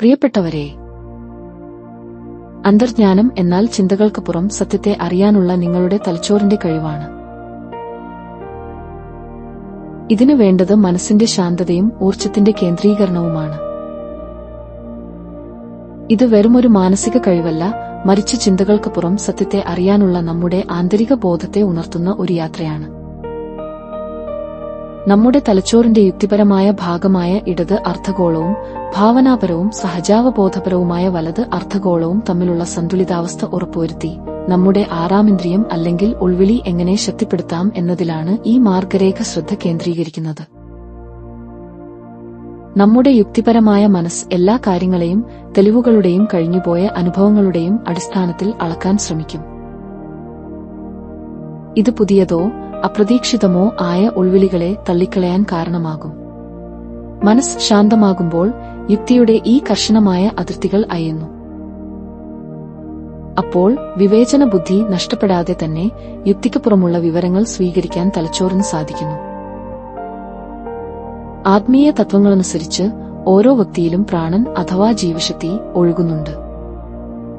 പ്രിയപ്പെട്ടവരെ അന്തർജ്ഞാനം എന്നാൽ ചിന്തകൾക്ക് പുറം സത്യത്തെ അറിയാനുള്ള നിങ്ങളുടെ തലച്ചോറിന്റെ കഴിവാണ്. ഇതിനു വേണ്ടത് മനസ്സിന്റെ ശാന്തതയും ഊർജത്തിന്റെ കേന്ദ്രീകരണവുമാണ്. ഇത് വെറുമൊരു മാനസിക കഴിവല്ല മറിച്ച് ചിന്തകൾക്കപ്പുറം സത്യത്തെ അറിയാനുള്ള നമ്മുടെ ആന്തരിക ബോധത്തെ ഉണർത്തുന്ന ഒരു യാത്രയാണ്. നമ്മുടെ തലച്ചോറിന്റെ യുക്തിപരമായ ഭാഗമായ ഇടത് അർദ്ധഗോളവും ഭാവനാപരവും സഹജാവബോധപരവുമായ വലത് അർദ്ധഗോളവും തമ്മിലുള്ള സന്തുലിതാവസ്ഥ ഉറപ്പുവരുത്തി. നമ്മുടെ ആറാമിന്ദ്രിയം അല്ലെങ്കിൽ ഉൾവിളി എങ്ങനെ ശക്തിപ്പെടുത്താം എന്നതിലാണ് ഈ മാർഗരേഖ ശ്രദ്ധ കേന്ദ്രീകരിക്കുന്നത്. നമ്മുടെ യുക്തിപരമായ മനസ്സ് എല്ലാ കാര്യങ്ങളെയും തെളിവുകളുടെയും കഴിഞ്ഞുപോയ അനുഭവങ്ങളുടെയും അടിസ്ഥാനത്തിൽ അളക്കാൻ ശ്രമിക്കും. ഇത് പുതിയതോ അപ്രതീക്ഷിതമോ ആയ ഉൾവിളികളെ തള്ളിക്കളയാൻ കാരണമാകും. മനസ് ശാന്തമാകുമ്പോൾ യുക്തിയുടെ ഈ കർശനമായ അതിർത്തികൾ അയയുന്നു. അപ്പോൾ വിവേചന ബുദ്ധി നഷ്ടപ്പെടാതെ തന്നെ യുക്തിക്ക് പുറമുള്ള വിവരങ്ങൾ സ്വീകരിക്കാൻ തലച്ചോറിന് സാധിക്കുന്നു. ആത്മീയ തത്വങ്ങളനുസരിച്ച് ഓരോ വ്യക്തിയിലും പ്രാണൻ അഥവാ ജീവശക്തി ഒഴുകുന്നുണ്ട്.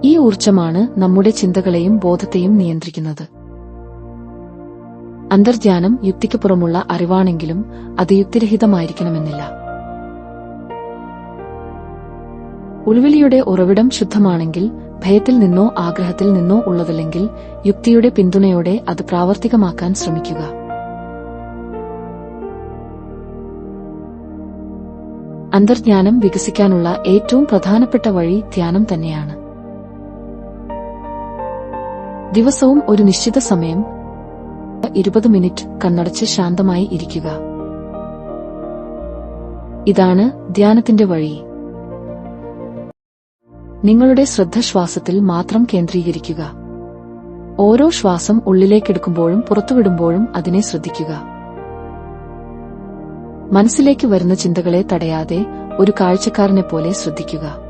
ഈ ഊർജമാണ് നമ്മുടെ ചിന്തകളെയും ബോധത്തെയും നിയന്ത്രിക്കുന്നത്. അന്തർജ്ഞാനം യുക്തിക്ക് പുറമുള്ള അറിവാണെങ്കിലും അത് യുക്തിരഹിതമായിരിക്കണമെന്നില്ല. ഉൾവിളിയുടെ ഉറവിടം ശുദ്ധമാണെങ്കിൽ ഭയത്തിൽ നിന്നോ ആഗ്രഹത്തിൽ നിന്നോ ഉള്ളതല്ലെങ്കിൽ യുക്തിയുടെ പിന്തുണയോടെ അത് പ്രാവർത്തികമാക്കാൻ ശ്രമിക്കുക. അന്തർജ്ഞാനം വികസിക്കാനുള്ള ഏറ്റവും പ്രധാനപ്പെട്ട വഴി ധ്യാനം തന്നെയാണ്. ദിവസവും ഒരു നിശ്ചിത സമയം ഇരുപത് മിനിറ്റ് കണ്ണടച്ച് ശാന്തമായി ഇരിക്കുക. ഇതാണ് ധ്യാനത്തിന്റെ വഴി. നിങ്ങളുടെ ശ്രദ്ധ ശ്വാസത്തിൽ മാത്രം കേന്ദ്രീകരിക്കുക. ഓരോ ശ്വാസം ഉള്ളിലേക്കെടുക്കുമ്പോഴും പുറത്തുവിടുമ്പോഴും അതിനെ ശ്രദ്ധിക്കുക. മനസ്സിലേക്ക് വരുന്ന ചിന്തകളെ തടയാതെ ഒരു കാഴ്ചക്കാരനെ പോലെ ശ്രദ്ധിക്കുക.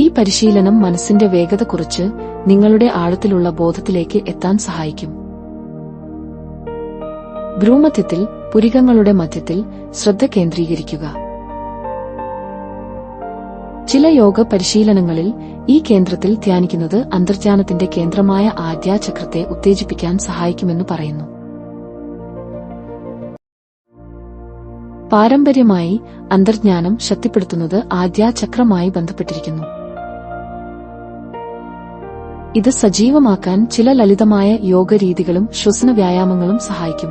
ഈ പരിശീലനം മനസ്സിന്റെ വേഗത കുറിച്ച് നിങ്ങളുടെ ആഴത്തിലുള്ള ബോധത്തിലേക്ക് എത്താൻ സഹായിക്കും. ഭ്രൂമധ്യത്തിൽ പുരികങ്ങളുടെ മധ്യത്തിൽ ശ്രദ്ധ കേന്ദ്രീകരിക്കുക. ചില യോഗ പരിശീലനങ്ങളിൽ ഈ കേന്ദ്രത്തിൽ ധ്യാനിക്കുന്നത് അന്തർജാനത്തിന്റെ കേന്ദ്രമായ ആദ്യാചക്രത്തെ ഉത്തേജിപ്പിക്കാൻ സഹായിക്കുമെന്ന് പറയുന്നു. പാരമ്പര്യമായി അന്തർജ്ഞാനം ശക്തിപ്പെടുത്തുന്നത് ആദ്യാചക്രമായി ബന്ധപ്പെട്ടിരിക്കുന്നു. ഇത് സജീവമാക്കാൻ ചില ലളിതമായ യോഗരീതികളും ശ്വസന വ്യായാമങ്ങളും സഹായിക്കും.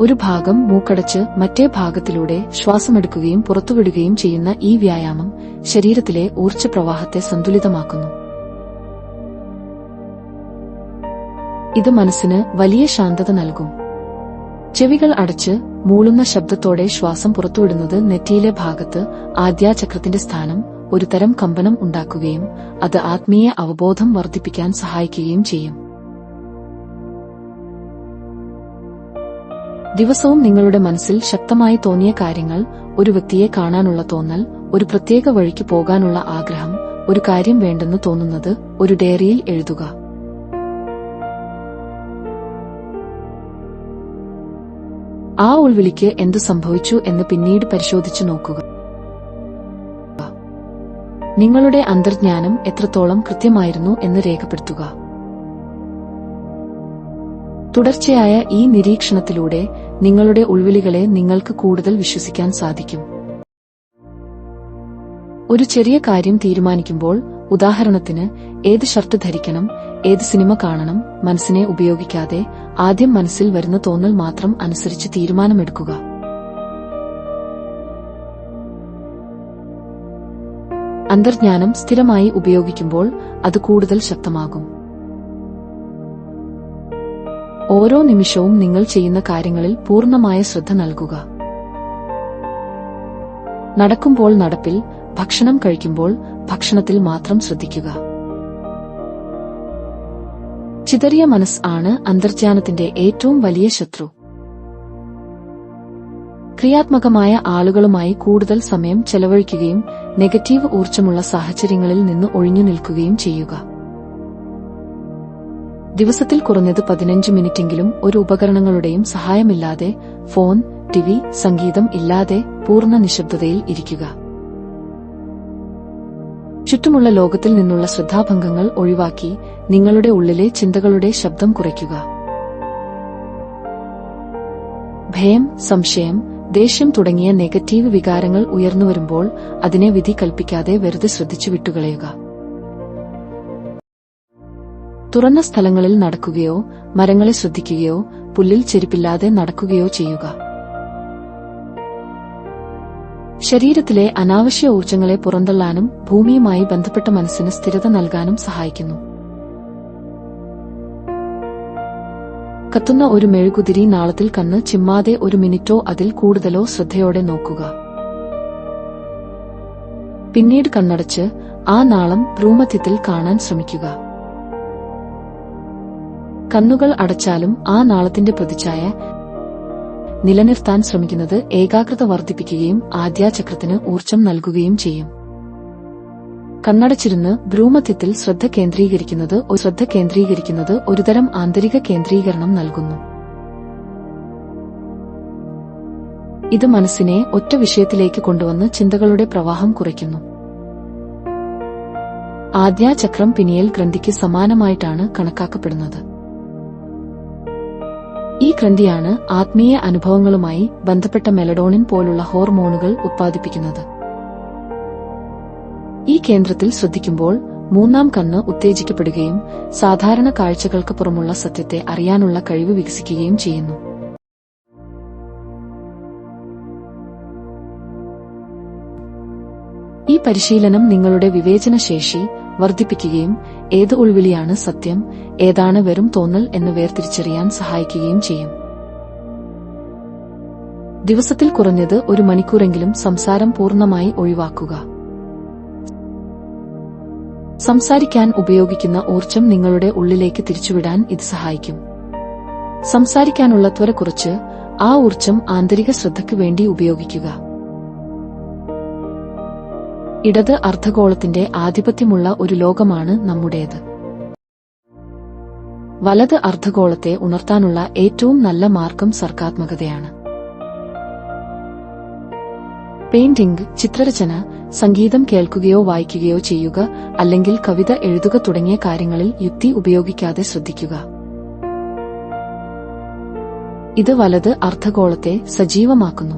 ഒരു ഭാഗം മൂക്കടച്ച് മറ്റേ ഭാഗത്തിലൂടെ ശ്വാസമെടുക്കുകയും പുറത്തുവിടുകയും ചെയ്യുന്ന ഈ വ്യായാമം ശരീരത്തിലെ ഊർജ പ്രവാഹത്തെ സന്തുലിതമാക്കുന്നു. ഇത് മനസ്സിന് വലിയ ശാന്തത നൽകും. ചെവികൾ അടച്ച് മൂളുന്ന ശബ്ദത്തോടെ ശ്വാസം പുറത്തുവിടുന്നത് നെറ്റിയിലെ ഭാഗത്ത് ആദ്യാചക്രത്തിന്റെ സ്ഥാനം ഒരു തരം കമ്പനം ഉണ്ടാക്കുകയും അത് ആത്മീയ അവബോധം വർദ്ധിപ്പിക്കാൻ സഹായിക്കുകയും ചെയ്യും. ദിവസവും നിങ്ങളുടെ മനസ്സിൽ ശക്തമായി തോന്നിയ കാര്യങ്ങൾ ഒരു വ്യക്തിയെ കാണാനുള്ള തോന്നൽ ഒരു പ്രത്യേക വഴിക്ക് പോകാനുള്ള ആഗ്രഹം ഒരു കാര്യം വേണ്ടെന്ന് തോന്നുന്നത് ഒരു ഡയറിയിൽ എഴുതുക. ആ ഉൾവിളിക്ക് എന്തു സംഭവിച്ചു എന്ന് പിന്നീട് പരിശോധിച്ചു നോക്കുക. നിങ്ങളുടെ അന്തർജ്ഞാനം എത്രത്തോളം കൃത്യമായിരുന്നു എന്ന് രേഖപ്പെടുത്തുക. തുടർച്ചയായ ഈ നിരീക്ഷണത്തിലൂടെ നിങ്ങളുടെ ഉൾവിളികളെ നിങ്ങൾക്ക് കൂടുതൽ വിശ്വസിക്കാൻ സാധിക്കും. ഒരു ചെറിയ കാര്യം തീരുമാനിക്കുമ്പോൾ ഉദാഹരണത്തിന് ഏത് ഷർട്ട് ധരിക്കണം ഏത് സിനിമ കാണണം മനസ്സിനെ ഉപയോഗിക്കാതെ ആദ്യം മനസ്സിൽ വരുന്ന തോന്നൽ മാത്രം അനുസരിച്ച് തീരുമാനമെടുക്കുക. അന്തർജ്ഞാനം സ്ഥിരമായി ഉപയോഗിക്കുമ്പോൾ അത് കൂടുതൽ ശക്തമാകും. ഓരോ നിമിഷവും നിങ്ങൾ ചെയ്യുന്ന കാര്യങ്ങളിൽ പൂർണമായ ശ്രദ്ധ നൽകുക. നടക്കുമ്പോൾ നടപ്പിൽ ഭക്ഷണം കഴിക്കുമ്പോൾ ഭക്ഷണത്തിൽ മാത്രം ശ്രദ്ധിക്കുക. ചിതറിയ മനസ്സ് ആണ് അന്തർജ്ഞാനത്തിന്റെ ഏറ്റവും വലിയ ശത്രു. ക്രിയാത്മകമായ ആളുകളുമായി കൂടുതൽ സമയം ചെലവഴിക്കുകയും നെഗറ്റീവ് ഊർജമുള്ള സാഹചര്യങ്ങളിൽ നിന്ന് ഒഴിഞ്ഞു നിൽക്കുകയും ചെയ്യുക. ദിവസത്തിൽ കുറഞ്ഞത് പതിനഞ്ച് മിനിറ്റെങ്കിലും ഒരു ഉപകരണങ്ങളുടെയും സഹായമില്ലാതെ ഫോൺ ടിവി സംഗീതം ഇല്ലാതെ പൂർണ നിശബ്ദതയിൽ ഇരിക്കുക. ചുറ്റുമുള്ള ലോകത്തിൽ നിന്നുള്ള ശ്രദ്ധാഭംഗങ്ങൾ ഒഴിവാക്കി നിങ്ങളുടെ ഉള്ളിലെ ചിന്തകളുടെ ശബ്ദം കുറയ്ക്കുക. ഭയം സംശയം ദേഷ്യം തുടങ്ങിയ നെഗറ്റീവ് വികാരങ്ങൾ ഉയർന്നുവരുമ്പോൾ അതിനെ വിധി കൽപ്പിക്കാതെ വെറുതെ ശ്രദ്ധിച്ചു വിട്ടുകളയുക. തുറന്ന സ്ഥലങ്ങളിൽ നടക്കുകയോ മരങ്ങളെ ശ്രദ്ധിക്കുകയോ പുല്ലിൽ ചെരുപ്പില്ലാതെ നടക്കുകയോ ചെയ്യുക. ശരീരത്തിലെ അനാവശ്യ ഊർജങ്ങളെ പുറന്തള്ളാനും ഭൂമിയുമായി ബന്ധപ്പെട്ട മനസ്സിന് സ്ഥിരത നൽകാനും സഹായിക്കുന്നു. കത്തുന്ന ഒരു മെഴുകുതിരി നാളത്തിൽ കണ്ണ് ചിമ്മാതെ ഒരു മിനിറ്റോ അതിൽ കൂടുതലോ ശ്രദ്ധയോടെ നോക്കുക. പിന്നീട് കണ്ണടച്ച് ആ നാളം ഭ്രൂമധ്യത്തിൽ കാണാൻ ശ്രമിക്കുക. കണ്ണുകൾ അടച്ചാലും ആ നാളത്തിന്റെ പ്രതിച്ഛായ നിലനിർത്താൻ ശ്രമിക്കുന്നത് ഏകാഗ്രത വർദ്ധിപ്പിക്കുകയും ആദ്യാചക്രത്തിന് ഊർജം നൽകുകയും ചെയ്യും. കണ്ണടച്ചിരുന്ന് ഭ്രൂമധ്യത്തിൽ ശ്രദ്ധ കേന്ദ്രീകരിക്കുന്നത് ശ്രദ്ധ കേന്ദ്രീകരിക്കുന്നത് ഒരുതരം ആന്തരിക കേന്ദ്രീകരണം നൽകുന്നു. ഇത് മനസ്സിനെ ഒറ്റ വിഷയത്തിലേക്ക് കൊണ്ടുവന്ന് ചിന്തകളുടെ പ്രവാഹം കുറയ്ക്കുന്നു. ആദ്യാചക്രം പിനിയൽ ഗ്രന്ഥിക്ക് സമാനമായിട്ടാണ് കണക്കാക്കപ്പെടുന്നത്. ഈ ഗ്രന്ഥിയാണ് ആത്മീയ അനുഭവങ്ങളുമായി ബന്ധപ്പെട്ട മെലഡോണിൻ പോലുള്ള ഹോർമോണുകൾ ഉത്പാദിപ്പിക്കുന്നത്. ഈ കേന്ദ്രത്തിൽ ശ്രദ്ധിക്കുമ്പോൾ മൂന്നാം കണ്ണ് ഉത്തേജിക്കപ്പെടുകയും സാധാരണ കാഴ്ചകൾക്ക് പുറമുള്ള സത്യത്തെ അറിയാനുള്ള കഴിവ് വികസിക്കുകയും ചെയ്യുന്നു. ഈ പരിശീലനം നിങ്ങളുടെ വിവേചനശേഷി വർദ്ധിപ്പിക്കുകയും ഏത് ഉൾവിളിയാണ് സത്യം ഏതാണ് വെറും തോന്നൽ എന്ന് വേർതിരിച്ചറിയാൻ സഹായിക്കുകയും ചെയ്യും. ദിവസത്തിൽ കുറഞ്ഞത് ഒരു മണിക്കൂറെങ്കിലും സംസാരം പൂർണമായി ഒഴിവാക്കുക. സംസാരിക്കാൻ ഉപയോഗിക്കുന്ന ഊർജം നിങ്ങളുടെ ഉള്ളിലേക്ക് തിരിച്ചുവിടാൻ ഇത് സഹായിക്കും. സംസാരിക്കാനുള്ള ത്വര കുറച്ച് ആ ഊർജം ആന്തരിക ശ്രദ്ധയ്ക്ക് വേണ്ടി ഉപയോഗിക്കുക. ഇടത് അർദ്ധഗോളത്തിന്റെ ആധിപത്യമുള്ള ഒരു ലോകമാണ് നമ്മുടേത്. വലത് അർദ്ധഗോളത്തെ ഉണർത്താനുള്ള ഏറ്റവും നല്ല മാർഗം സർഗാത്മകതയാണ്. പെയിന്റിംഗ് ചിത്രരചന സംഗീതം കേൾക്കുകയോ വായിക്കുകയോ ചെയ്യുക അല്ലെങ്കിൽ കവിത എഴുതുക തുടങ്ങിയ കാര്യങ്ങളിൽ യുക്തി ഉപയോഗിക്കാതെ ശ്രദ്ധിക്കുക. ഇത് വലത് അർദ്ധഗോളത്തെ സജീവമാക്കുന്നു.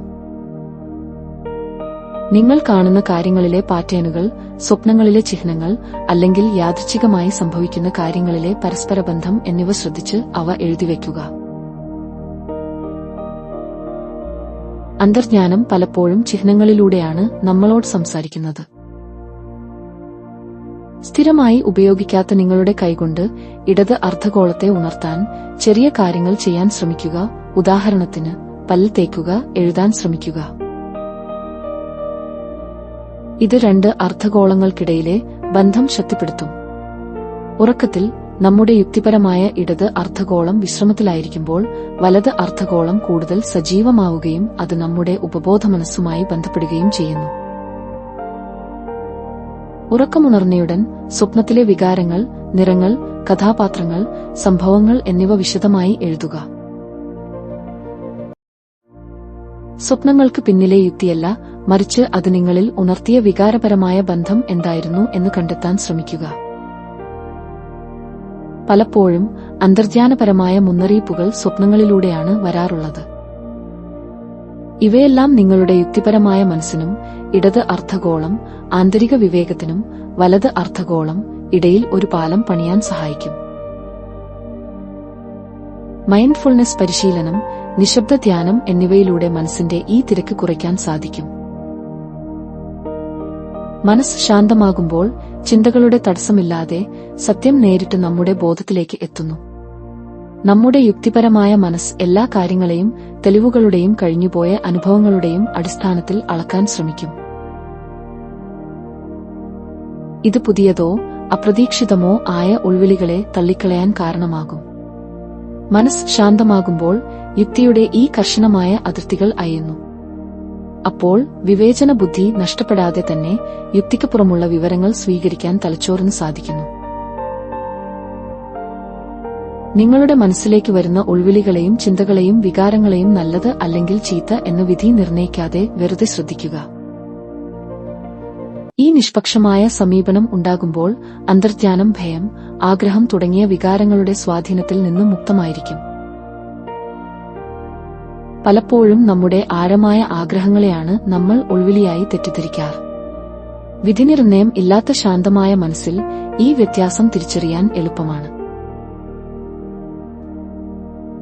നിങ്ങൾ കാണുന്ന കാര്യങ്ങളിലെ പാറ്റേണുകൾ സ്വപ്നങ്ങളിലെ ചിഹ്നങ്ങൾ അല്ലെങ്കിൽ യാദൃച്ഛികമായി സംഭവിക്കുന്ന കാര്യങ്ങളിലെ പരസ്പരബന്ധം എന്നിവ ശ്രദ്ധിച്ച് അവ എഴുതിവെക്കുക അന്തർജ്ഞാനം പലപ്പോഴും ചിഹ്നങ്ങളിലൂടെയാണ് നമ്മളോട് സംസാരിക്കുന്നത്. സ്ഥിരമായി ഉപയോഗിക്കാത്ത നിങ്ങളുടെ കൈകൊണ്ട് ഇടത് അർദ്ധഗോളത്തെ ഉണർത്താൻ ചെറിയ കാര്യങ്ങൾ ചെയ്യാൻ ശ്രമിക്കുക ഉദാഹരണത്തിന് പല്ല് തേക്കുക എഴുതാൻ ശ്രമിക്കുക. ഇത് രണ്ട് അർദ്ധഗോളങ്ങൾക്കിടയിലെ ബന്ധം ശക്തിപ്പെടുത്തും. ഉറക്കത്തിൽ നമ്മുടെ യുക്തിപരമായ ഇടത് അർദ്ധഗോളം വിശ്രമത്തിലായിരിക്കുമ്പോൾ വലത് അർദ്ധഗോളം കൂടുതൽ സജീവമാവുകയും അത് നമ്മുടെ ഉപബോധ മനസ്സുമായി ബന്ധപ്പെടുകയും ചെയ്യുന്നു. ഉറക്കമുണർന്നയുടൻ സ്വപ്നത്തിലെ വികാരങ്ങൾ നിറങ്ങൾ കഥാപാത്രങ്ങൾ സംഭവങ്ങൾ എന്നിവ വിശദമായി എഴുതുക. സ്വപ്നങ്ങൾക്ക് പിന്നിലെ യുക്തിയല്ല മറിച്ച് അത് നിങ്ങളിൽ ഉണർത്തിയ വികാരപരമായ ബന്ധം എന്തായിരുന്നു എന്ന് കണ്ടെത്താൻ ശ്രമിക്കുക. പലപ്പോഴും അന്തർജ്ഞാനപരമായ മുന്നറിയിപ്പുകൾ സ്വപ്നങ്ങളിലൂടെയാണ് വരാറുള്ളത്. ഇവയെല്ലാം നിങ്ങളുടെ യുക്തിപരമായ മനസ്സിനും ഇടത് അർദ്ധഗോളം ആന്തരിക വിവേകത്തിനും വലത് അർദ്ധഗോളം ഇടയിൽ ഒരു പാലം പണിയാൻ സഹായിക്കും. മൈൻഡ്ഫുൾനെസ് പരിശീലനം നിശബ്ദ ധ്യാനം എന്നിവയിലൂടെ മനസ്സിന്റെ ഈ തിരക്ക് കുറയ്ക്കാൻ സാധിക്കും. മനസ്സ് ശാന്തമാകുമ്പോൾ ചിന്തകളുടെ തടസ്സമില്ലാതെ സത്യം നേരിട്ട് നമ്മുടെ ബോധത്തിലേക്ക് എത്തുന്നു. നമ്മുടെ യുക്തിപരമായ മനസ്സ് എല്ലാ കാര്യങ്ങളെയും തെളിവുകളുടെയും കഴിഞ്ഞുപോയ അനുഭവങ്ങളുടെയും അടിസ്ഥാനത്തിൽ അളക്കാൻ ശ്രമിക്കും. ഇത് പുതിയതോ അപ്രതീക്ഷിതമോ ആയ ഉൾവിളികളെ തള്ളിക്കളയാൻ കാരണമാകും. മനസ്സ് ശാന്തമാകുമ്പോൾ യുക്തിയുടെ ഈ കർശനമായ അതിർത്തികൾ അയയുന്നു. അപ്പോൾ വിവേചന ബുദ്ധി നഷ്ടപ്പെടാതെ തന്നെ യുക്തിക്കുപുറമുള്ള വിവരങ്ങൾ സ്വീകരിക്കാൻ തലച്ചോറിന് സാധിക്കുന്നു. നിങ്ങളുടെ മനസ്സിലേക്ക് വരുന്ന ഉൾവിളികളെയും ചിന്തകളെയും വികാരങ്ങളെയും നല്ലത് അല്ലെങ്കിൽ ചീത്ത എന്ന് വിധി നിർണയിക്കാതെ വെറുതെ ശ്രദ്ധിക്കുക. ഈ നിഷ്പക്ഷമായ സമീപനം ഉണ്ടാകുമ്പോൾ അന്തർജ്ഞാനം ഭയം ആഗ്രഹം തുടങ്ങിയ വികാരങ്ങളുടെ സ്വാധീനത്തിൽ നിന്നും മുക്തമായിരിക്കും. പലപ്പോഴും നമ്മുടെ ആരമായ ആഗ്രഹങ്ങളെയാണ് നമ്മൾ ഒഴിവിലിയായി തെറ്റിദ്ധരിക്കാറ് വിധിനിർണയം ഇല്ലാത്ത ശാന്തമായ മനസ്സിൽ ഈ വ്യത്യാസം തിരിച്ചറിയാൻ എളുപ്പമാണ്.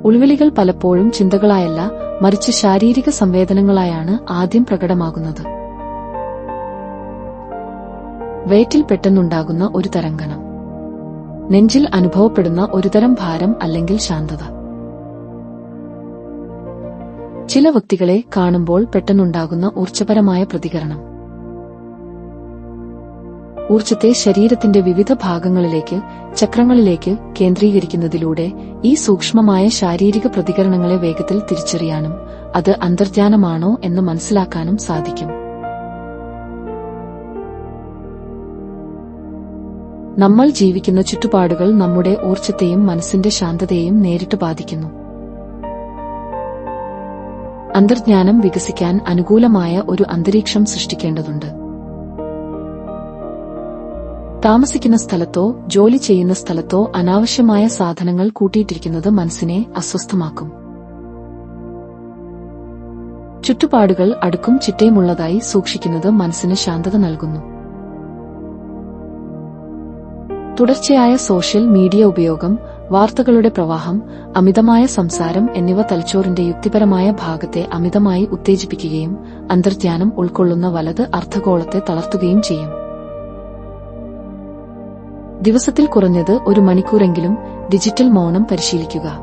ഉൾവിളികൾ പലപ്പോഴും ചിന്തകളായല്ല മറിച്ച് ശാരീരിക സംവേദനങ്ങളായാണ് ആദ്യം പ്രകടമാകുന്നത്. വയറ്റിൽ പെട്ടെന്നുണ്ടാകുന്ന ഒരു തരംഗനം നെഞ്ചിൽ അനുഭവപ്പെടുന്ന ഒരുതരം ഭാരം അല്ലെങ്കിൽ ശാന്തത. ചില വ്യക്തികളെ കാണുമ്പോൾ പെട്ടെന്നുണ്ടാകുന്ന ഊർജപരമായ പ്രതികരണം. ഊർജത്തെ ശരീരത്തിന്റെ വിവിധ ഭാഗങ്ങളിലേക്ക് ചക്രങ്ങളിലേക്ക് കേന്ദ്രീകരിക്കുന്നതിലൂടെ ഈ സൂക്ഷ്മമായ ശാരീരിക പ്രതികരണങ്ങളെ വേഗത്തിൽ തിരിച്ചറിയാനും അത് അന്തർജ്ഞാനമാണോ എന്ന് മനസ്സിലാക്കാനും സാധിക്കും. നമ്മൾ ജീവിക്കുന്ന ചുറ്റുപാടുകൾ നമ്മുടെ ഊർജത്തെയും മനസ്സിന്റെ ശാന്തതയെയും നേരിട്ട് ബാധിക്കുന്നു. അന്തർജ്ഞാനം വികസിക്കാൻ അനുകൂലമായ ഒരു അന്തരീക്ഷം സൃഷ്ടിക്കേണ്ടതുണ്ട്. താമസിക്കുന്ന സ്ഥലത്തോ ജോലി ചെയ്യുന്ന സ്ഥലത്തോ അനാവശ്യമായ സാധനങ്ങൾ കൂട്ടിയിട്ടിരിക്കുന്നത് മനസ്സിനെ അസ്വസ്ഥമാക്കും. ചുറ്റുപാടുകൾ അടുക്കും ചിട്ടയുമുള്ളതായി സൂക്ഷിക്കുന്നത് മനസ്സിന് ശാന്തത നൽകുന്നു. തുടർച്ചയായ സോഷ്യൽ മീഡിയ ഉപയോഗം വാർത്തകളുടെ പ്രവാഹം അമിതമായ സംസാരം എന്നിവ തലച്ചോറിന്റെ യുക്തിപരമായ ഭാഗത്തെ അമിതമായി ഉത്തേജിപ്പിക്കുകയും അന്തർധ്യാനം ഉൾക്കൊള്ളുന്ന വലത് അർദ്ധഗോളത്തെ തളർത്തുകയും ചെയ്യും. ദിവസത്തിൽ കുറഞ്ഞത് ഒരു മണിക്കൂറെങ്കിലും ഡിജിറ്റൽ മൗനം പരിശീലിക്കുക.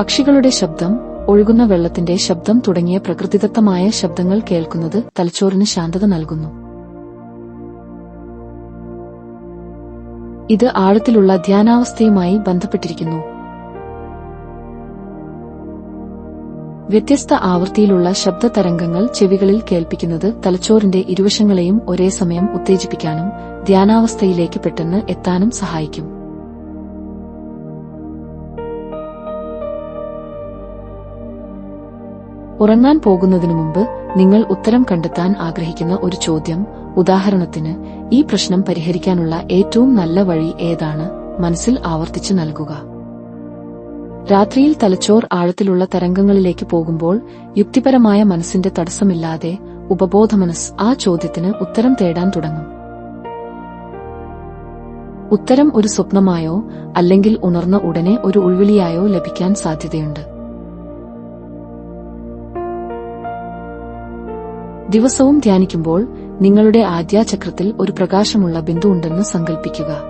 പക്ഷികളുടെ ശബ്ദം ഒഴുകുന്ന വെള്ളത്തിന്റെ ശബ്ദം തുടങ്ങിയ പ്രകൃതിദത്തമായ ശബ്ദങ്ങൾ കേൾക്കുന്നത് തലച്ചോറിന് ശാന്തത നൽകുന്നു. ഇത് ആഴത്തിലുള്ള ധ്യാനാവസ്ഥയുമായി ബന്ധപ്പെട്ടിരിക്കുന്നു. വ്യത്യസ്ത ആവൃത്തിയിലുള്ള ശബ്ദ തരംഗങ്ങൾ ചെവികളിൽ കേൾപ്പിക്കുന്നത് തലച്ചോറിന്റെ ഇരുവശങ്ങളെയും ഒരേ സമയം ഉത്തേജിപ്പിക്കാനും ധ്യാനാവസ്ഥയിലേക്ക് പെട്ടെന്ന് എത്താനും സഹായിക്കും. ഉറങ്ങാൻ പോകുന്നതിനു മുമ്പ് നിങ്ങൾ ഉത്തരം കണ്ടെത്താൻ ആഗ്രഹിക്കുന്ന ഒരു ചോദ്യം ഉദാഹരണത്തിന് ഈ പ്രശ്നം പരിഹരിക്കാനുള്ള ഏറ്റവും നല്ല വഴി ഏതാണ്? മനസ്സിൽ ആവർത്തിച്ചു നൽകുക. രാത്രിയിൽ തലച്ചോർ ആഴത്തിലുള്ള തരംഗങ്ങളിലേക്ക് പോകുമ്പോൾ യുക്തിപരമായ മനസ്സിന്റെ തടസ്സമില്ലാതെ ഉപബോധമനസ് ആ ചോദ്യത്തിന് ഉത്തരം തേടാൻ തുടങ്ങും. ഉത്തരം ഒരു സ്വപ്നമായോ അല്ലെങ്കിൽ ഉണർന്ന ഉടനെ ഒരു ഉൾവിളിയായോ ലഭിക്കാൻ സാധ്യതയുണ്ട്. ദിവസവും ധ്യാനിക്കുമ്പോൾ നിങ്ങളുടെ ആദ്യാചക്രത്തിൽ ഒരു പ്രകാശമുള്ള ബിന്ദു ഉണ്ടെന്ന് സങ്കൽപ്പിക്കുക.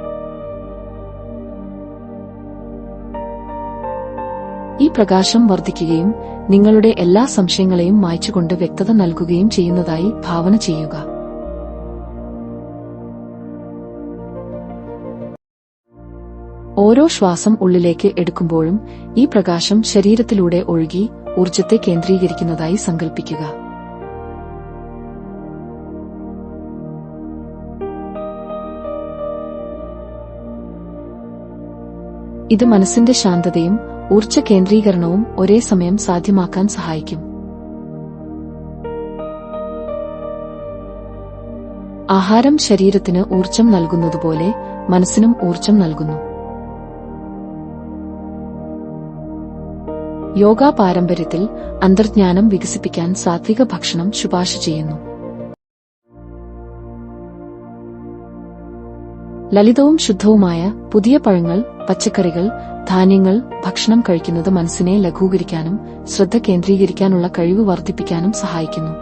ഈ പ്രകാശം വർദ്ധിക്കുകയും നിങ്ങളുടെ എല്ലാ സംശയങ്ങളെയും മായ്ച്ചുകൊണ്ട് വ്യക്തത നൽകുകയും ചെയ്യുന്നതായി ഭാവന ചെയ്യുക. ഓരോ ശ്വാസം ഉള്ളിലേക്ക് എടുക്കുമ്പോഴും ഈ പ്രകാശം ശരീരത്തിലൂടെ ഒഴുകി ഊർജത്തെ കേന്ദ്രീകരിക്കുന്നതായി സങ്കൽപ്പിക്കുക. ഇത് മനസ്സിന്റെ ശാന്തതയും ഊർജ കേന്ദ്രീകരണവും ഒരേ സമയം സാധ്യമാക്കാൻ സഹായിക്കും. ആഹാരം ശരീരത്തിന് ഊർജം നൽകുന്നതുപോലെ മനസ്സിനും ഊർജം നൽകുന്നു. യോഗ പാരമ്പര്യത്തിൽ അന്തർജ്ഞാനം വികസിപ്പിക്കാൻ സാത്വിക ഭക്ഷണം ശുപാർശ ചെയ്യുന്നു. ലളിതവും ശുദ്ധവുമായ പുതിയ പഴങ്ങൾ പച്ചക്കറികൾ ധാന്യങ്ങൾ ഭക്ഷണം കഴിക്കുന്നത് മനസ്സിനെ ലഘൂകരിക്കാനും ശ്രദ്ധ കേന്ദ്രീകരിക്കാനുള്ള കഴിവ് വർദ്ധിപ്പിക്കാനും സഹായിക്കുന്നു.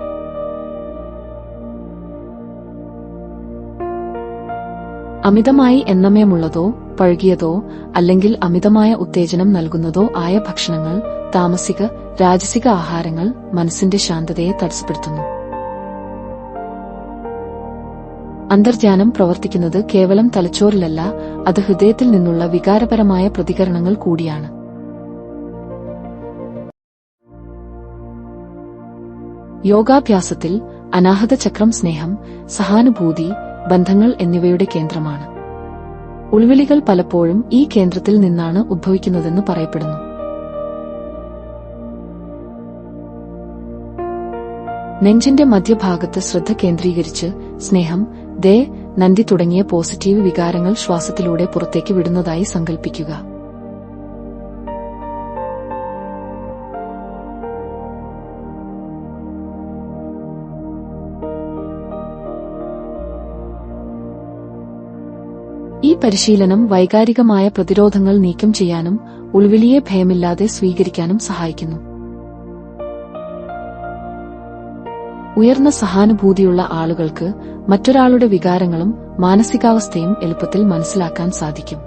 അമിതമായി എണ്ണമയമുള്ളതോ പഴകിയതോ അല്ലെങ്കിൽ അമിതമായ ഉത്തേജനം നൽകുന്നതോ ആയ ഭക്ഷണങ്ങൾ താമസിക രാജസിക ആഹാരങ്ങൾ മനസ്സിന്റെ ശാന്തതയെ തടസ്സപ്പെടുത്തുന്നു. അന്തർജ്ഞാനം പ്രവർത്തിക്കുന്നത് കേവലം തലച്ചോറിലല്ല അത് ഹൃദയത്തിൽ നിന്നുള്ള വികാരപരമായ പ്രതികരണങ്ങൾ കൂടിയാണ്. യോഗാഭ്യാസത്തിൽ അനാഹത ചക്രം സ്നേഹം സഹാനുഭൂതി ബന്ധങ്ങൾ എന്നിവയുടെ കേന്ദ്രമാണ്. ഉൾവിളികൾ പലപ്പോഴും ഈ കേന്ദ്രത്തിൽ നിന്നാണ് ഉദ്ഭവിക്കുന്നതെന്ന് പറയപ്പെടുന്നു. നെഞ്ചിന്റെ മധ്യഭാഗത്ത് ശ്രദ്ധ കേന്ദ്രീകരിച്ച് സ്നേഹം ദേ നന്ദി തുടങ്ങിയ പോസിറ്റീവ് വികാരങ്ങൾ ശ്വാസത്തിലൂടെ പുറത്തേക്ക് വിടുന്നതായി സങ്കൽപ്പിക്കുക. ഈ പരിശീലനം വൈകാരികമായ പ്രതിരോധങ്ങൾ നീക്കം ചെയ്യാനും ഉൾവിളിയെ ഭയമില്ലാതെ സ്വീകരിക്കാനും സഹായിക്കുന്നു. ഉയർന്ന സഹാനുഭൂതിയുള്ള ആളുകൾക്ക് മറ്റൊരാളുടെ വികാരങ്ങളും മാനസികാവസ്ഥയും എളുപ്പത്തിൽ മനസ്സിലാക്കാൻ സാധിക്കും.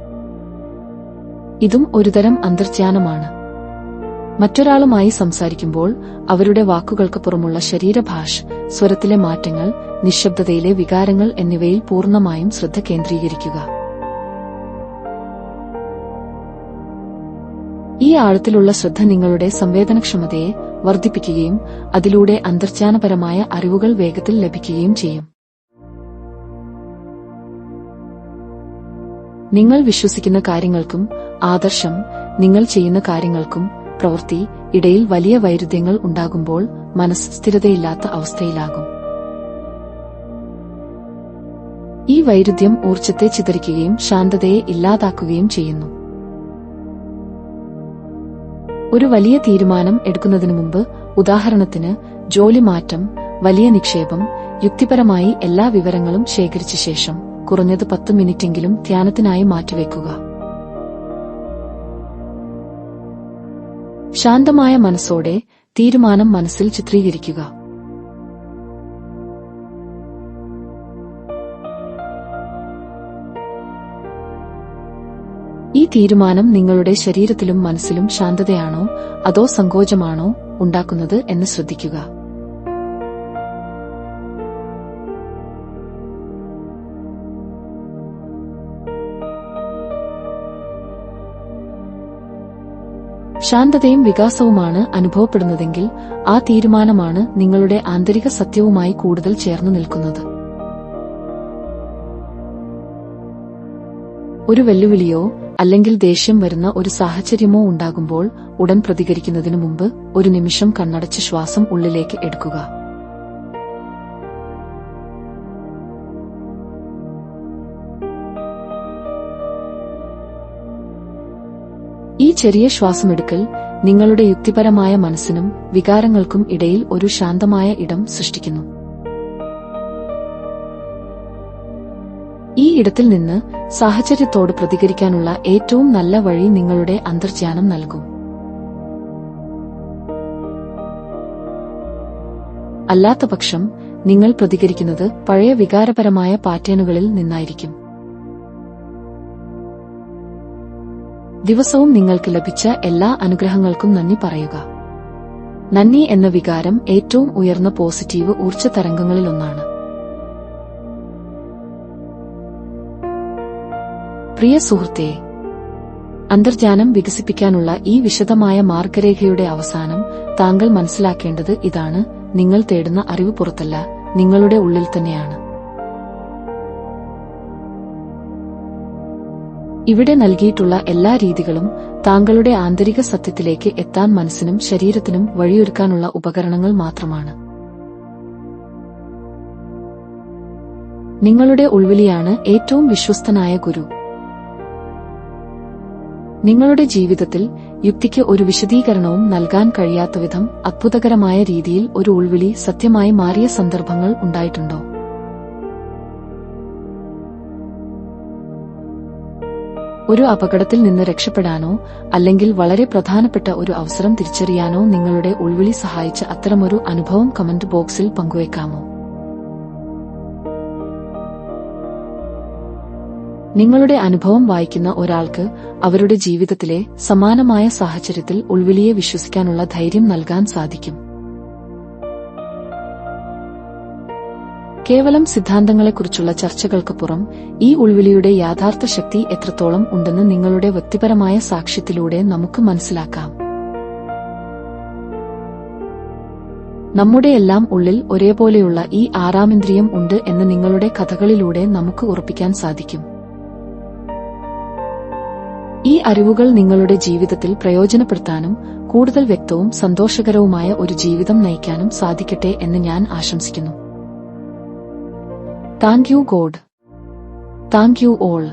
ഇതും ഒരുതരം അന്തർജ്ഞാനമാണ്. മറ്റൊരാളുമായി സംസാരിക്കുമ്പോൾ അവരുടെ വാക്കുകൾക്ക് പുറമുള്ള ശരീരഭാഷ സ്വരത്തിലെ മാറ്റങ്ങൾ നിശബ്ദതയിലെ വികാരങ്ങൾ എന്നിവയിൽ പൂർണമായും ശ്രദ്ധ കേന്ദ്രീകരിക്കുക. ഈ ആഴത്തിലുള്ള ശ്രദ്ധ നിങ്ങളുടെ സംവേദനക്ഷമതയെ വർദ്ധിപ്പിക്കുകയും അതിലൂടെ അന്തർജാനപരമായ അറിവുകൾ വേഗത്തിൽ ലഭിക്കുകയും ചെയ്യും. നിങ്ങൾ വിശ്വസിക്കുന്ന കാര്യങ്ങൾക്കും ആദർശം നിങ്ങൾ ചെയ്യുന്ന കാര്യങ്ങൾക്കും പ്രവൃത്തി ഇടയിൽ വലിയ വൈരുദ്ധ്യങ്ങൾ ഉണ്ടാകുമ്പോൾ മനസ്സ് സ്ഥിരതയില്ലാത്ത അവസ്ഥയിലാകും. ഈ വൈരുദ്ധ്യം ഊർജത്തെ ചിതറിക്കുകയും ശാന്തതയെ ഇല്ലാതാക്കുകയും ചെയ്യുന്നു. ഒരു വലിയ തീരുമാനം എടുക്കുന്നതിനു മുമ്പ് ഉദാഹരണത്തിന് ജോലി മാറ്റം വലിയ നിക്ഷേപം യുക്തിപരമായി എല്ലാ വിവരങ്ങളും ശേഖരിച്ച ശേഷം കുറഞ്ഞത് പത്ത് മിനിറ്റെങ്കിലും ധ്യാനത്തിനായി മാറ്റിവെക്കുക. ശാന്തമായ മനസ്സോടെ തീരുമാനം മനസ്സിൽ ചിത്രീകരിക്കുക. ഈ തീരുമാനം നിങ്ങളുടെ ശരീരത്തിലും മനസ്സിലും ശാന്തതയാണോ? അതോ സങ്കോചമാണോ ഉണ്ടാക്കുന്നത് എന്ന് ശ്രദ്ധിക്കുക. ശാന്തതയും വികാസവുമാണ് അനുഭവപ്പെടുന്നതെങ്കിൽ ആ തീരുമാനമാണ് നിങ്ങളുടെ ആന്തരിക സത്യവുമായി കൂടുതൽ ചേർന്നു നിൽക്കുന്നത്. ഒരു വെല്ലുവിളിയോ അല്ലെങ്കിൽ ദേഷ്യം വരുന്ന ഒരു സാഹചര്യമോ ഉണ്ടാകുമ്പോൾ ഉടൻ പ്രതികരിക്കുന്നതിനു മുമ്പ് ഒരു നിമിഷം കണ്ണടച്ച് ശ്വാസം ഉള്ളിലേക്ക് എടുക്കുക. ഈ ചെറിയ ശ്വാസമെടുക്കൽ നിങ്ങളുടെ യുക്തിപരമായ മനസ്സിനും വികാരങ്ങൾക്കും ഇടയിൽ ഒരു ശാന്തമായ ഇടം സൃഷ്ടിക്കുന്നു. ഈ ഇടത്തിൽ നിന്ന് സാഹചര്യത്തോട് പ്രതികരിക്കാനുള്ള ഏറ്റവും നല്ല വഴി നിങ്ങളുടെ അന്തർജ്ഞാനം നൽകും. അല്ലാത്തപക്ഷം നിങ്ങൾ പ്രതികരിക്കുന്നത് പഴയ വികാരപരമായ പാറ്റേണുകളിൽ നിന്നായിരിക്കും. ദിവസവും നിങ്ങൾക്ക് ലഭിച്ച എല്ലാ അനുഗ്രഹങ്ങൾക്കും നന്ദി പറയുക. നന്ദി എന്ന വികാരം ഏറ്റവും ഉയർന്ന പോസിറ്റീവ് ഊർജ തരംഗങ്ങളിലൊന്നാണ്. പ്രിയ സുഹൃത്തെ അന്തർജാനം വികസിപ്പിക്കാനുള്ള ഈ വിശദമായ മാർഗരേഖയുടെ അവസാനം താങ്കൾ മനസ്സിലാക്കേണ്ടത് ഇതാണ്. നിങ്ങൾ തേടുന്ന അറിവ് പുറത്തല്ല നിങ്ങളുടെ ഉള്ളിൽ തന്നെയാണ്. ഇവിടെ നൽകിയിട്ടുള്ള എല്ലാ രീതികളും താങ്കളുടെ ആന്തരിക സത്യത്തിലേക്ക് എത്താൻ മനസ്സിനും ശരീരത്തിനും വഴിയൊരുക്കാനുള്ള ഉപകരണങ്ങൾ മാത്രമാണ്. നിങ്ങളുടെ ഉൾവിളിയാണ് ഏറ്റവും വിശ്വസ്തനായ ഗുരു. നിങ്ങളുടെ ജീവിതത്തിൽ യുക്തിക്ക് ഒരു വിശദീകരണവും നൽകാൻ കഴിയാത്തവിധം അത്ഭുതകരമായ രീതിയിൽ ഒരു ഉൾവിളി സത്യമായി മാറിയ സന്ദർഭങ്ങൾ ഉണ്ടായിട്ടുണ്ടോ? ഒരു അപകടത്തിൽ നിന്ന് രക്ഷപ്പെടാനോ അല്ലെങ്കിൽ വളരെ പ്രധാനപ്പെട്ട ഒരു അവസരം തിരിച്ചറിയാനോ നിങ്ങളുടെ ഉൾവിളി സഹായിച്ച അത്തരമൊരു അനുഭവം കമന്റ് ബോക്സിൽ പങ്കുവയ്ക്കാമോ നിങ്ങളുടെ അനുഭവം വായിക്കുന്ന ഒരാൾക്ക് അവരുടെ ജീവിതത്തിലെ സമാനമായ സാഹചര്യത്തിൽ ഉൾവിളിയെ വിശ്വസിക്കാനുള്ള ധൈര്യം നൽകാൻ സാധിക്കും. കേവലം സിദ്ധാന്തങ്ങളെക്കുറിച്ചുള്ള ചർച്ചകൾക്ക് പുറം ഈ ഉൾവിളിയുടെ യാഥാർത്ഥ ശക്തി എത്രത്തോളം ഉണ്ടെന്ന് നിങ്ങളുടെ വ്യക്തിപരമായ സാക്ഷ്യത്തിലൂടെ നമുക്ക് മനസ്സിലാക്കാം. നമ്മുടെയെല്ലാം ഉള്ളിൽ ഒരേപോലെയുള്ള ഈ ആറാമിന്ദ്രിയം ഉണ്ട് എന്ന് നിങ്ങളുടെ കഥകളിലൂടെ നമുക്ക് ഉറപ്പിക്കാൻ സാധിക്കും. ഈ അറിവുകൾ നിങ്ങളുടെ ജീവിതത്തിൽ പ്രയോജനപ്പെടുത്താനും കൂടുതൽ വ്യക്തവും സന്തോഷകരവുമായ ഒരു ജീവിതം നയിക്കാനും സാധിക്കട്ടെ എന്ന് ഞാൻ ആശംസിക്കുന്നു. Thank you God. Thank you all.